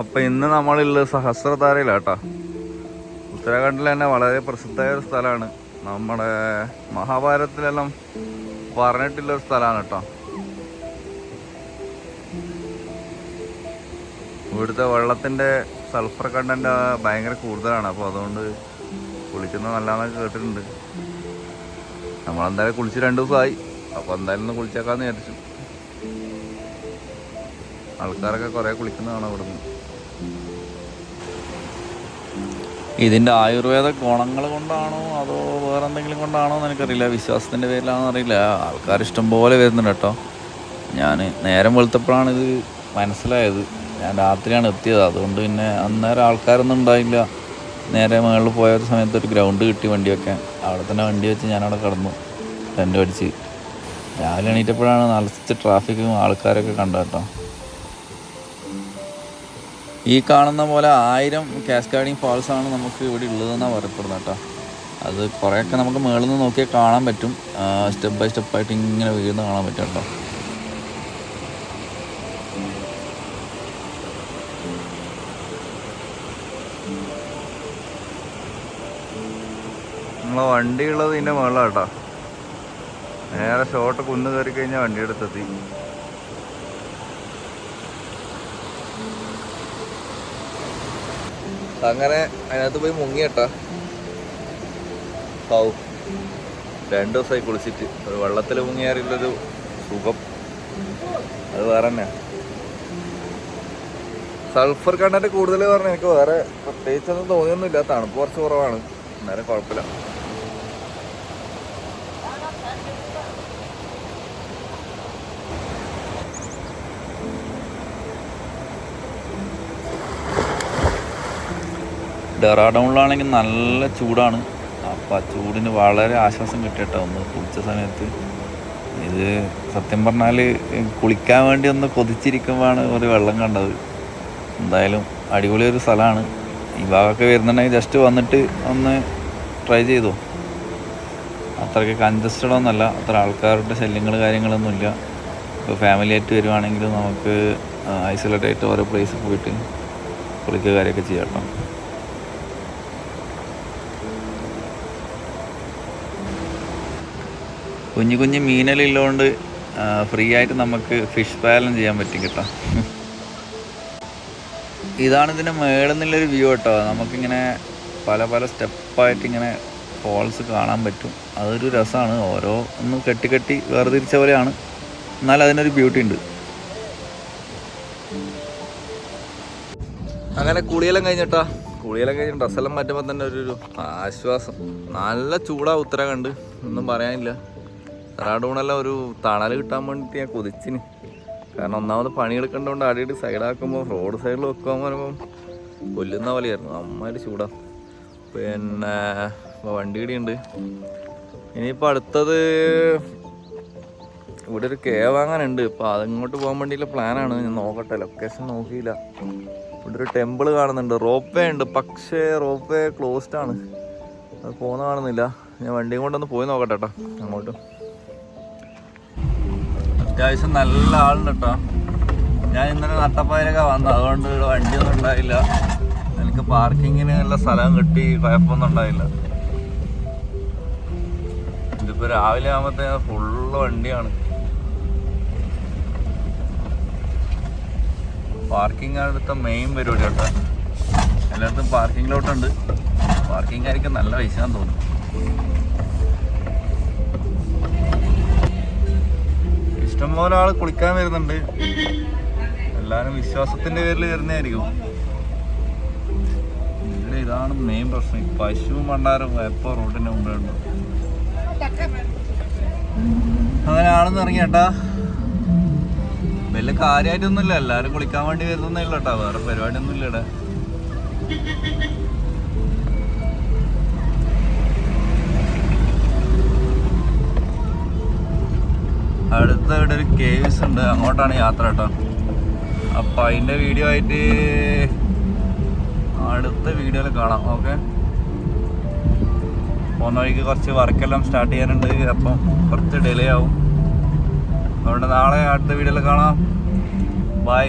അപ്പൊ ഇന്ന് നമ്മളുള്ള സഹസ്രധാരയിലാട്ടാ. ഉത്തരാഖണ്ഡിൽ തന്നെ വളരെ പ്രസിദ്ധമായ ഒരു സ്ഥലമാണ്. നമ്മുടെ മഹാഭാരതത്തിലെല്ലാം പറഞ്ഞിട്ടുള്ള ഒരു സ്ഥലമാണ് കേട്ടോ ഇവിടുത്തെ വെള്ളത്തിന്റെ സൾഫർ കണ്ടന്റ് ഭയങ്കര കൂടുതലാണ്. അപ്പോൾ അതുകൊണ്ട് കുളിക്കുന്നത് നല്ലതാണെന്നൊക്കെ കേട്ടിട്ടുണ്ട്. നമ്മളെന്തായാലും കുളിച്ച് രണ്ട് ദിവസമായി. അപ്പോൾ എന്തായാലും ഒന്ന് കുളിച്ചേക്കാന്ന് വിചാരിച്ചു. ആൾക്കാരൊക്കെ കുറേ കുളിക്കുന്നതാണ് ഇവിടുന്ന് ഇതിന്റെ ആയുർവേദ ഗുണങ്ങൾ കൊണ്ടാണോ അതോ വേറെ എന്തെങ്കിലും കൊണ്ടാണോ എന്ന് എനിക്കറിയില്ല. വിശ്വാസത്തിന്റെ പേരിലാണെന്ന് അറിയില്ല. ആൾക്കാർ ഇഷ്ടംപോലെ വരുന്നുണ്ട് കേട്ടോ. ഞാൻ നേരം വെളുത്തപ്പോഴാണ് ഇത് മനസ്സിലായത്. ഞാൻ രാത്രിയാണ് എത്തിയത്. അതുകൊണ്ട് പിന്നെ അന്നേരം ആൾക്കാരൊന്നും ഉണ്ടായില്ല. നേരെ മുകളിൽ പോയ ഒരു സമയത്ത് ഒരു ഗ്രൗണ്ട് കിട്ടി വണ്ടി വണ്ടിയൊക്കെ. അവിടെ തന്നെ വണ്ടി വെച്ച് ഞാനവിടെ കിടന്നു. ടെന്റ് അടിച്ച്. രാവിലെ എണീറ്റപ്പോഴാണ് നിറച്ച് ട്രാഫിക്കും ആൾക്കാരൊക്കെ കണ്ടത് കേട്ടോ. ഈ കാണുന്ന പോലെ ആയിരം കാസ്കാഡിങ് ആണ് നമുക്ക് ഇവിടെ ഉള്ളതെന്നാണ് പറയപ്പെടുന്നത് കേട്ടോ. അത് കുറേയൊക്കെ നമുക്ക് മുകളിൽ നിന്ന് നോക്കിയാൽ കാണാൻ പറ്റും. സ്റ്റെപ്പ് ബൈ സ്റ്റെപ്പായിട്ട് ഇങ്ങനെ വീഴുന്ന കാണാൻ പറ്റും കേട്ടോ. നമ്മളെ വണ്ടി ഉള്ളത് ഇതിന്റെ മുകളിലാട്ടോ നേരെ ഷോട്ട് കുന്ന് കയറി കഴിഞ്ഞാൽ വണ്ടി എടുത്തെത്തി അങ്ങനെ അതിനകത്ത് പോയി മുങ്ങിയട്ടാ. പാവും രണ്ടു ദിവസമായി കുളിച്ചിട്ട്. ഒരു വെള്ളത്തിൽ മുങ്ങിയാറില്ലൊരു സുഖം. അത് വേറെ തന്നെ സൾഫർ കണ്ടന്റ് കൂടുതൽ പറഞ്ഞു എനിക്ക് വേറെ പ്രത്യേകിച്ചൊന്നും തോന്നിയൊന്നുമില്ല. തണുപ്പ് കുറച്ച് കുറവാണ്. എന്നാലും കുഴപ്പമില്ല. ഡെറാഡൗണിലാണെങ്കിൽ നല്ല ചൂടാണ്. അപ്പം ആ ചൂടിന് വളരെ ആശ്വാസം കിട്ടിയിട്ടോ ഒന്ന് കുളിച്ച സമയത്ത്. ഇത് സത്യം പറഞ്ഞാൽ കുളിക്കാൻ വേണ്ടി ഒന്ന് കൊതിച്ചിരിക്കുമ്പോഴാണ് ഒരു വെള്ളം കണ്ടത്. എന്തായാലും അടിപൊളി ഒരു സ്ഥലമാണ്. ഈ ഭാഗമൊക്കെ വരുന്നുണ്ടെങ്കിൽ ജസ്റ്റ് വന്നിട്ട് ഒന്ന് ട്രൈ ചെയ്തു. അത്രയ്ക്ക് കൺജസ്റ്റഡ് ഒന്നല്ല അത്ര ആൾക്കാരുടെ ശല്യങ്ങൾ കാര്യങ്ങളൊന്നുമില്ല ഇപ്പോൾ ഫാമിലി ആയിട്ട് വരുവാണെങ്കിൽ നമുക്ക് ഐസൊലേറ്റ് ആയിട്ട് ഓരോ പ്ലേസിൽ പോയിട്ട് കുളിക്കുക കാര്യമൊക്കെ ചെയ്യാം കേട്ടോ. കുഞ്ഞു കുഞ്ഞു മീനലുള്ളതുകൊണ്ട് ഫ്രീ ആയിട്ട് നമുക്ക് ഫിഷ് പാലം ചെയ്യാൻ പറ്റും കേട്ടോ. ഇതാണ് ഇതിന്റെ മേളിൽ നിന്നുള്ളൊരു വ്യൂ കേട്ടോ. നമുക്കിങ്ങനെ പല പല സ്റ്റെപ്പായിട്ട് ഇങ്ങനെ ഫോൾസ് കാണാൻ പറ്റും. അതൊരു രസമാണ് ഓരോ ഒന്ന് കെട്ടി കെട്ടി വേർതിരിച്ച പോലെയാണ്. എന്നാൽ അതിനൊരു ബ്യൂട്ടി ഉണ്ട്. അങ്ങനെ കുളിയെല്ലാം കഴിഞ്ഞിട്ടാ? കുളിയെല്ലാം കഴിഞ്ഞിട്ട് ഡ്രസ്സെല്ലാം മാറ്റുമ്പോൾ തന്നെ ഒരു ഒരു ആശ്വാസം. നല്ല ചൂടാ ഉത്തരാഖണ്ഡ് ഒന്നും പറയാനില്ല. റാഡൂണെല്ലാം ഒരു തണൽ കിട്ടാൻ വേണ്ടിയിട്ട് ഞാൻ കൊതിച്ചിന്. കാരണം ഒന്നാമത് പണിയെടുക്കേണ്ടതുകൊണ്ട് അടിയിട്ട് സൈഡാക്കുമ്പോൾ റോഡ് സൈഡിൽ വെക്കാൻ പറയുമ്പോൾ കൊല്ലുന്ന പോലെയായിരുന്നു. അമ്മമാര് ചൂടാ. പിന്നെ വണ്ടി ഇടിയുണ്ട്. ഇനിയിപ്പോൾ അടുത്തത് ഇവിടെ ഒരു കേ വാങ്ങാനുണ്ട്. ഇപ്പോൾ അതിങ്ങോട്ട് പോകാൻ വേണ്ടിയുള്ള പ്ലാനാണ്. ഞാൻ നോക്കട്ടെ ലൊക്കേഷൻ നോക്കിയില്ല. ഇവിടെ ഒരു ടെമ്പിൾ കാണുന്നുണ്ട്. റോപ്പ് വേ ഉണ്ട്. പക്ഷേ റോപ്പ് വേ ക്ലോസ്ഡ് ആണ്. അത് പോകുന്ന കാണുന്നില്ല. ഞാൻ വണ്ടിയും കൊണ്ടൊന്ന് പോയി നോക്കട്ടെ കേട്ടോ അങ്ങോട്ട്. അത്യാവശ്യം നല്ല ആളുണ്ട് കേട്ടോ ഞാൻ ഇന്നലെ നട്ടപ്പായിലൊക്കെ വന്നു. അതുകൊണ്ട് ഇവിടെ വണ്ടിയൊന്നും ഉണ്ടായില്ല. എനിക്ക് പാർക്കിങ്ങിന് നല്ല സ്ഥലം കിട്ടി. കുഴപ്പമൊന്നും ഉണ്ടായില്ല. ഇതിപ്പോ രാവിലെ ആകുമ്പോഴത്തേ ഫുള്ള് വണ്ടിയാണ്. പാർക്കിംഗ് ഇവിടുത്തെ മെയിൻ പരിപാടി കേട്ടോ. എല്ലായിടത്തും പാർക്കിങ്ങിലോട്ടുണ്ട്. പാർക്കിംഗ് ആയിരിക്കും നല്ല പൈസ തോന്നുന്നു. ഇഷ്ടംപോലെ ആൾ കുളിക്കാൻ വരുന്നുണ്ട്. എല്ലാരും വിശ്വാസത്തിന്റെ പേരിൽ വരുന്നതായിരിക്കും. ഇവിടെ ഇതാണ് മെയിൻ പ്രശ്നം. പശു പണ്ടാരും എപ്പോ റോഡിന്റെ മുമ്പിലുണ്ട് അങ്ങനെ ആണെന്ന് ഇറങ്ങിയേട്ടാ. വലിയ കാര്യമായിട്ടൊന്നുമില്ല എല്ലാരും കുളിക്കാൻ വേണ്ടി വരുന്നേ ഉള്ളൂ കേട്ടാ വേറെ പരിപാടിയൊന്നും ഇല്ല അടുത്ത ഇവിടെ ഒരു കേവ്സ് ഉണ്ട്. അങ്ങോട്ടാണ് യാത്ര കേട്ടോ. അപ്പൊ അതിന്റെ വീഡിയോ ആയിട്ട് അടുത്ത വീഡിയോയിൽ കാണാം. ഓക്കെ പോകുന്ന വഴിക്ക് കുറച്ച് വർക്കെല്ലാം സ്റ്റാർട്ട് ചെയ്യാനുണ്ട്. അപ്പം കുറച്ച് ഡിലേ ആവും. അതുകൊണ്ട് നാളെ അടുത്ത വീഡിയോയിൽ കാണാം. ബൈ